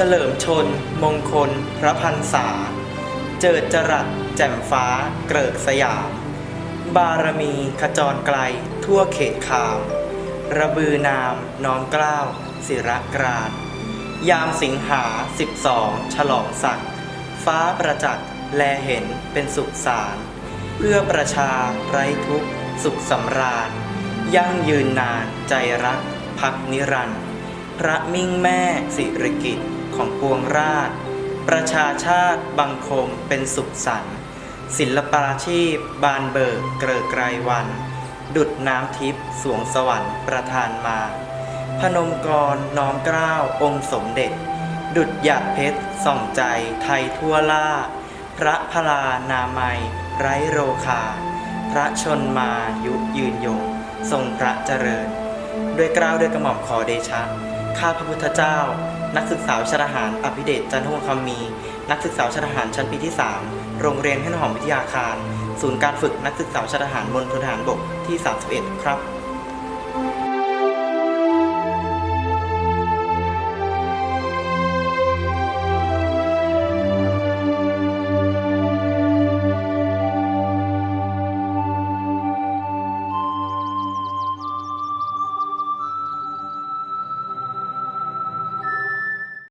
เฉลิมชน มงคล พระพันษา เจิดจรัส แจ่มฟ้า เกริกสยาม บารมีขจรไกล ทั่วเขตขาม ระบือนาม น้อมเกล้าวศิรกรานยามสิงหาสิบสองฉลองศักดิ์ฟ้าประจักษ์แลเห็นเป็นสุขสาร เพื่อประชาไร้ทุกข์สุขสำราญ ยั่งยืนนานใจรัก พักนิรันดร์พระมิ่งแม่สิริกิต ของปวงราช ประชาชาติบังคมเป็นสุขสันต์ศิลปาชีพ บานเบิกเกริกไกรวัน ดุดน้ำทิพย์สวงสวรรค์ประทานมา พนมกรน้อมเกล้าองค์สมเด็จ ดุดหยาดเพชรส่องใจไทยทั่วล่า พระพลานามัย ไร้โรคา พระชนมายุยืนยง ทรงพระเจริญ ด้วยเกล้าวด้วยกระหม่อมขอเดชะ ข้าพระพุทธเจ้า นักศึกษาวิชาทหารอภิเดชจันทวงศ์คำมี นักศึกษาวิชาทหารชั้นปีที่ 3 โรงเรียนให้นหอมวิทยาคาร ศูนย์การฝึกนักศึกษาวิชาทหารบนพลทหารบกที่ 31 ครับ